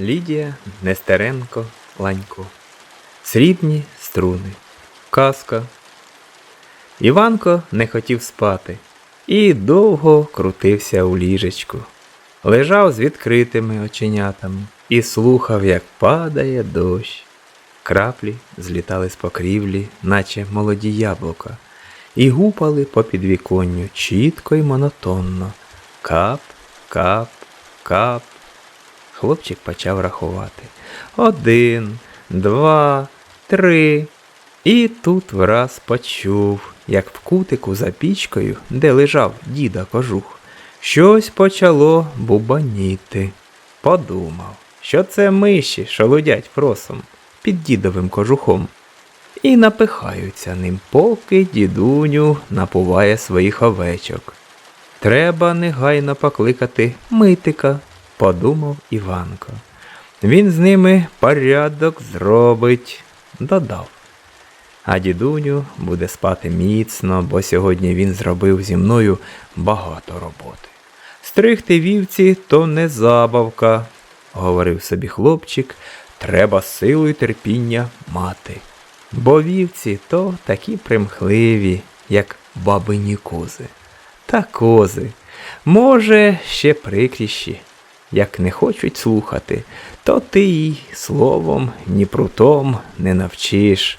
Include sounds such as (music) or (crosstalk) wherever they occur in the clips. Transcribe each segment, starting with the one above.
Лідія Нестеренко Ланько. Срібні струни. Казка. Іванко не хотів спати і довго крутився у ліжечку. Лежав з відкритими оченятами і слухав, як падає дощ. Краплі злітали з покрівлі, наче молоді яблука, і гупали по підвіконню чітко й монотонно. Кап, кап, кап. Хлопчик почав рахувати. Один, два, три. І тут враз почув, як в кутику за пічкою, де лежав діда кожух, щось почало бубаніти. Подумав, що це миші шолудять просом під дідовим кожухом. І напихаються ним, поки дідуню напуває своїх овечок. Треба негайно покликати митика, подумав Іванко. Він з ними порядок зробить, додав. А дідуню буде спати міцно, бо сьогодні він зробив зі мною багато роботи. Стригти вівці то не забавка, говорив собі хлопчик, треба силу й терпіння мати. Бо вівці то такі примхливі, як бабині кози. Та кози, може, ще прикріші. Як не хочуть слухати, то ти й словом ні прутом не навчиш.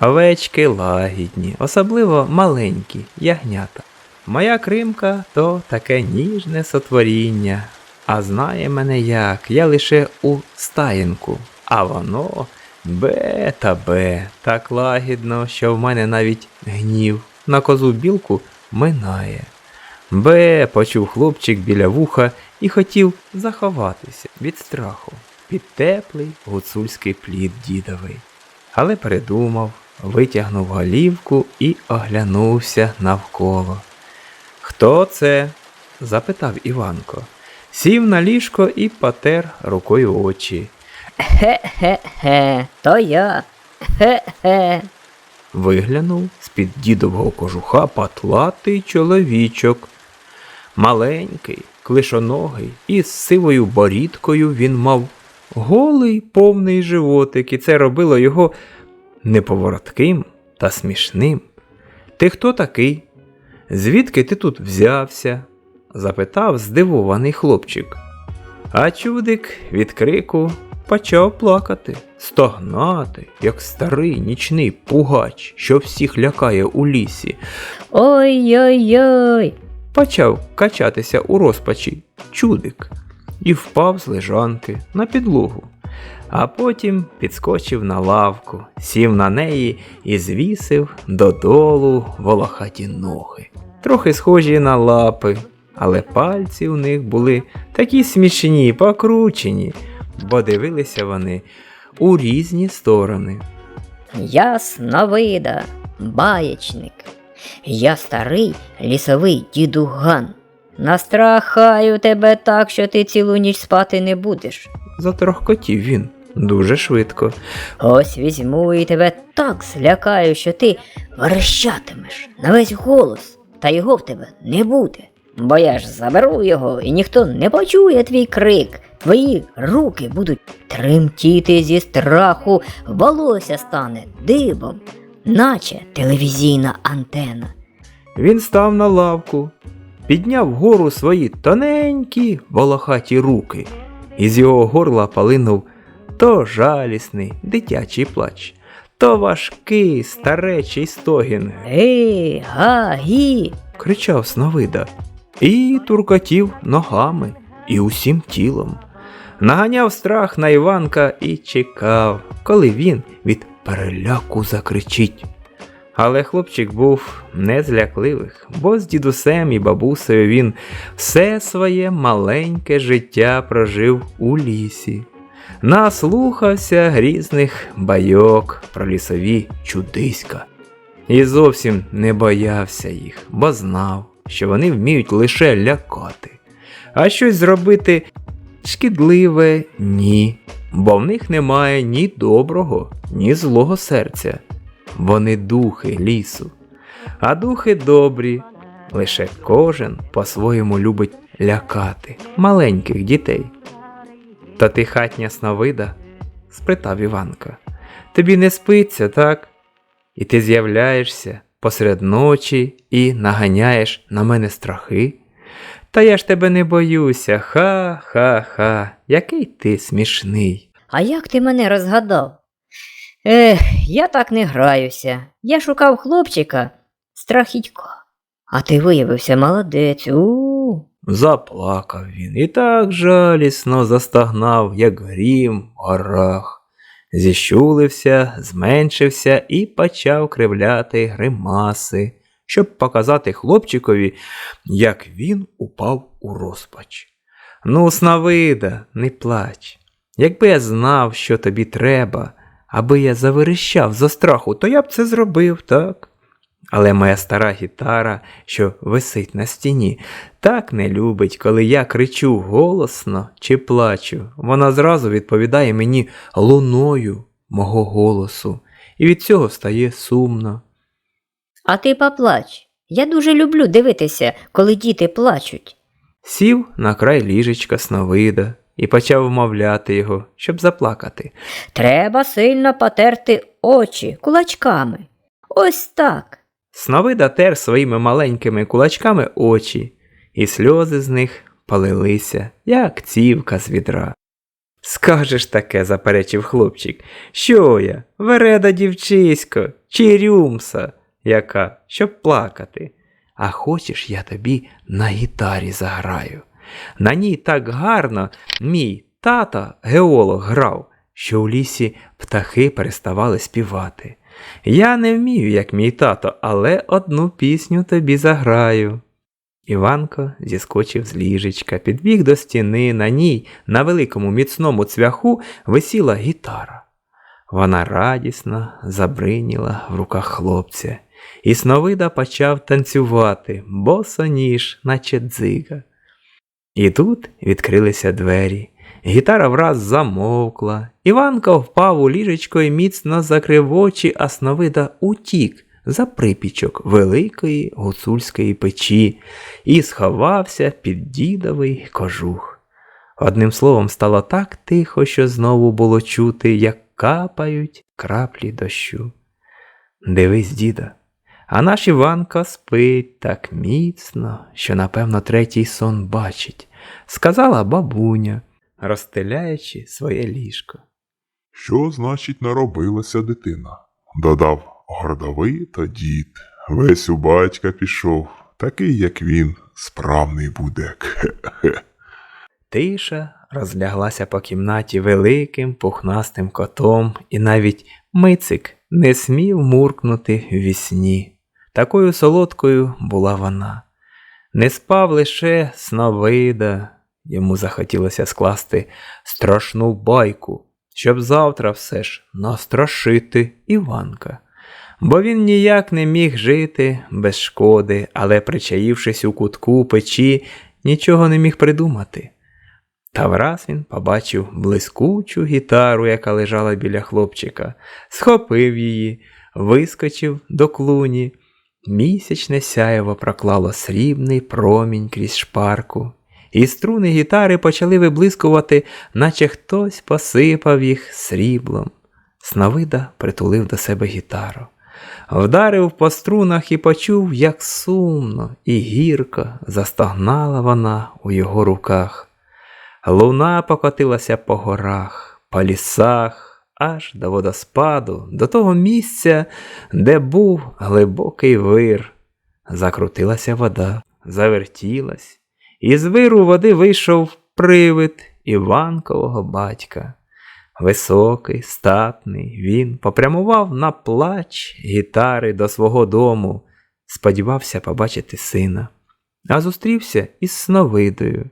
Овечки лагідні, особливо маленькі, ягнята. Моя кримка то таке ніжне сотворіння, а знає мене як, я лише у стаєнку, а воно бе та бе, так лагідно, що в мене навіть гнів на козу білку минає. Бе, почув хлопчик біля вуха і хотів заховатися від страху під теплий гуцульський плід дідовий. Але передумав, витягнув голівку і оглянувся навколо. Хто це? запитав Іванко. Сів на ліжко і потер рукою очі. Хе-хе-хе, то я. Хе-хе. Виглянув з-під дідового кожуха патлатий чоловічок. Маленький, клишоногий і з сивою борідкою він мав голий повний животик, і це робило його неповоротким та смішним. Ти хто такий? Звідки ти тут взявся? запитав здивований хлопчик. А чудик від крику почав плакати, стогнати, як старий нічний пугач, що всіх лякає у лісі. Ой-ой-ой. Почав качатися у розпачі чудик і впав з лежанки на підлогу. А потім підскочив на лавку, сів на неї і звісив додолу волохаті ноги. Трохи схожі на лапи, але пальці у них були такі смішні, покручені, бо дивилися вони у різні сторони. Ясновида, баєчник. Я старий лісовий дідуган. Настрахаю тебе так, що ти цілу ніч спати не будеш. Затрохкотів він дуже швидко. Ось візьму і тебе так злякаю, що ти верещатимеш на весь голос, та його в тебе не буде. Бо я ж заберу його, і ніхто не почує твій крик. Твої руки будуть тремтіти зі страху, волосся стане дибом, наче телевізійна антена. Він став на лавку, підняв вгору свої тоненькі волохаті руки, і з його горла полинув то жалісний дитячий плач, то важкий старечий стогін, Ей, га, гі. кричав Сновида, і туркотів ногами і усім тілом. Наганяв страх на Іванка і чекав, коли він від переляку закричить. Але хлопчик був не з лякливих, бо з дідусем і бабусею він все своє маленьке життя прожив у лісі. Наслухався грізних байок про лісові чудиська. І зовсім не боявся їх, бо знав, що вони вміють лише лякати. А щось зробити шкідливе ні, бо в них немає ні доброго, ні злого серця. Вони духи лісу. А духи добрі, лише кожен по-своєму любить лякати маленьких дітей. Та ти хатня сновида? спитав Іванка. Тобі не спиться, так? І ти з'являєшся посеред ночі і наганяєш на мене страхи? Та я ж тебе не боюся, ха-ха-ха, який ти смішний. А як ти мене розгадав? Ех, я так не граюся. Я шукав хлопчика страхітька. А ти виявився молодець. у Заплакав він і так жалісно застагнав, як грім горах. Зіщулився, зменшився і почав кривляти гримаси, щоб показати хлопчикові, як він упав у розпач. Ну, Сновида, не плач. Якби я знав, що тобі треба, аби я заверещав за страху, то я б це зробив, так? Але моя стара гітара, що висить на стіні, так не любить, коли я кричу голосно чи плачу. Вона зразу відповідає мені луною мого голосу, і від цього стає сумно. А ти поплач. Я дуже люблю дивитися, коли діти плачуть. Сів на край ліжечка сновида і почав вмовляти його, щоб заплакати. Треба сильно потерти очі кулачками. Ось так. Сновида тер своїми маленькими кулачками очі, і сльози з них палилися, як цівка з відра. Скажеш таке, заперечив хлопчик, що я, вереда дівчисько, чи рюмса, яка, щоб плакати. А хочеш, я тобі на гітарі заграю. На ній так гарно мій тато геолог грав, що в лісі птахи переставали співати. Я не вмію, як мій тато, але одну пісню тобі заграю. Іванко зіскочив з ліжечка, підбіг до стіни, на ній, на великому міцному цвяху, висіла гітара. Вона радісно забриніла в руках хлопця, і Сновида почав танцювати, босоніж, наче дзига. І тут відкрилися двері. Гітара враз замовкла. Іванко впав у ліжечко і міцно закрив очі, а Сновида утік за припічок великої гуцульської печі і сховався під дідовий кожух. Одним словом, стало так тихо, що знову було чути, як капають краплі дощу. Дивись, діда, а наш Іванко спить так міцно, що, напевно, третій сон бачить, сказала бабуня, розстеляючи своє ліжко. Що значить народилася дитина? Додав гордовито дід. Весь у батька пішов, такий, як він, справний буде. Кхе-хе. (laughs) Тиша розляглася по кімнаті великим пухнастим котом, і навіть мицик не смів муркнути в вісні. Такою солодкою була вона. Не спав лише сновида. Йому захотілося скласти страшну байку, щоб завтра все ж настрашити Іванка. Бо він ніяк не міг жити без шкоди, але, причаївшись у кутку печі, нічого не міг придумати. Та враз він побачив блискучу гітару, яка лежала біля хлопчика, схопив її, вискочив до клуні. Місячне сяєво проклало срібний промінь крізь шпарку, і струни гітари почали виблискувати, наче хтось посипав їх сріблом. Сновида притулив до себе гітару, вдарив по струнах і почув, як сумно і гірко застогнала вона у його руках. Луна покотилася по горах, по лісах, аж до водоспаду, до того місця, де був глибокий вир. Закрутилася вода, завертілась, і з виру води вийшов привид Іванкового батька. Високий, статний, він попрямував на плач гітари до свого дому, сподівався побачити сина, а зустрівся із Сновидою.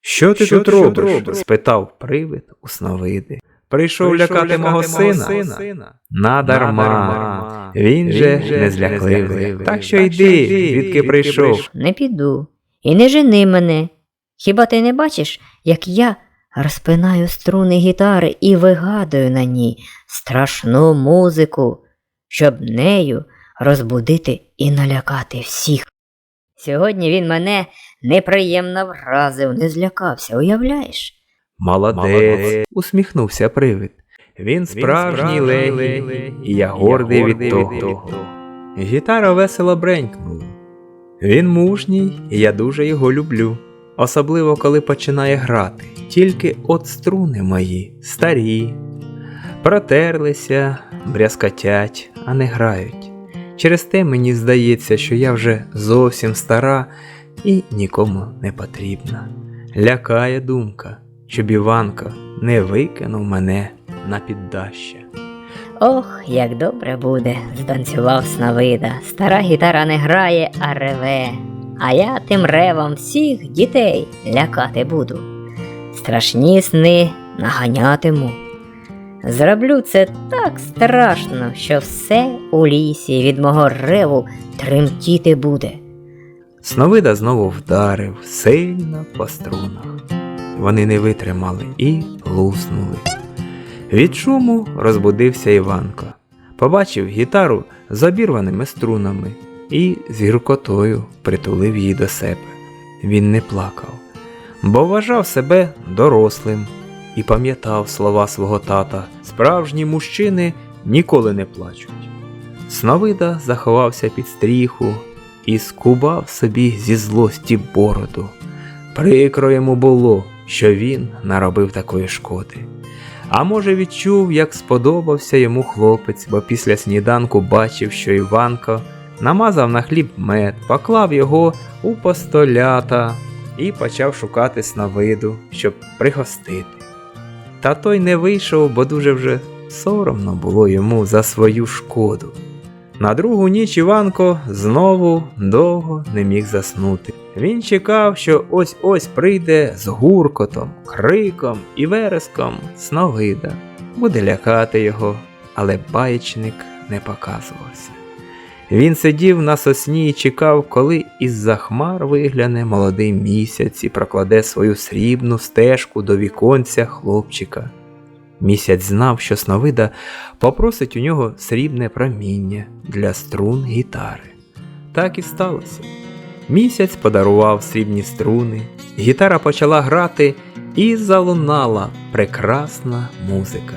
Що ти Що тут ти робиш? робиш? спитав привид у Сновиди. Прийшов, Прийшов лякати, лякати мого сина. сина. Надарма. Надарма. Він же Він же незлякливий. незлякливий. Так що Так що йди, йди, звідки прийшов. Не піду. І не жени мене. Хіба ти не бачиш, як я розпинаю струни гітари і вигадую на ній страшну музику, щоб нею розбудити і налякати всіх. Сьогодні він мене неприємно вразив, не злякався, уявляєш? Молодець, усміхнувся привид. Він справжній легій, і я гордий від того. Гітара весело бренькнула. Він мужній, і я дуже його люблю. Особливо, коли починає грати. Тільки от струни мої старі. Протерлися, брязкотять, а не грають. Через те мені здається, що я вже зовсім стара і нікому не потрібна. Лякає думка, щоб Іванко не викинув мене на піддаще. Ох, як добре буде, станцював Сновида. Стара гітара не грає, а реве. А я тим ревом всіх дітей лякати буду. Страшні сни наганятиму. Зроблю це так страшно, що все у лісі від мого реву тремтіти буде. Сновида знову вдарив сильно по струнах. Вони не витримали і луснули. Від шуму розбудився Іванко. Побачив гітару з обірваними струнами і з гіркотою притулив її до себе. Він не плакав, бо вважав себе дорослим і пам'ятав слова свого тата: справжні мужчини ніколи не плачуть. Сновида заховався під стріху і скубав собі зі злості бороду. Прикро йому було, що він наробив такої шкоди. А може, відчув, як сподобався йому хлопець, бо після сніданку бачив, що Іванко намазав на хліб мед, поклав його у постолята і почав шукати сновиду, щоб пригостити. Та той не вийшов, бо дуже вже соромно було йому за свою шкоду. На другу ніч Іванко знову довго не міг заснути. Він чекав, що ось ось прийде з гуркотом, криком і вереском сновида. Буде лякати його, але баєчник не показувався. Він сидів на сосні і чекав, коли із-за хмар вигляне молодий місяць і прокладе свою срібну стежку до віконця хлопчика. Місяць знав, що Сновида попросить у нього срібне проміння для струн гітари. Так і сталося. Місяць подарував срібні струни, гітара почала грати і залунала прекрасна музика.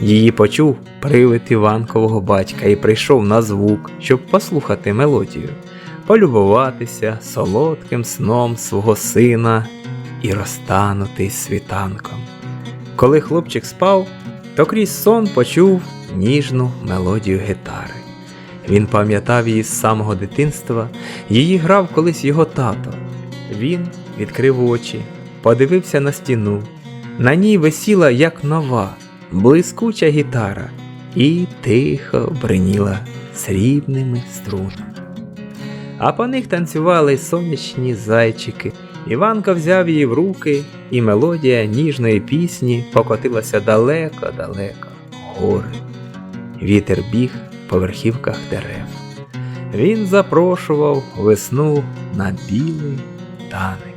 Її почув привид Іванкового батька і прийшов на звук, щоб послухати мелодію, полюбуватися солодким сном свого сина і розтанути світанком. Коли хлопчик спав, то крізь сон почув ніжну мелодію гітари. Він пам'ятав її з самого дитинства, її грав колись його тато. Він відкрив очі, подивився на стіну. На ній висіла як нова, блискуча гітара і тихо бриніла срібними струнами. А по них танцювали сонячні зайчики. Іванко взяв її в руки, і мелодія ніжної пісні покотилася далеко-далеко гори. Вітер біг верхівках дерев. Він запрошував весну на білий танець.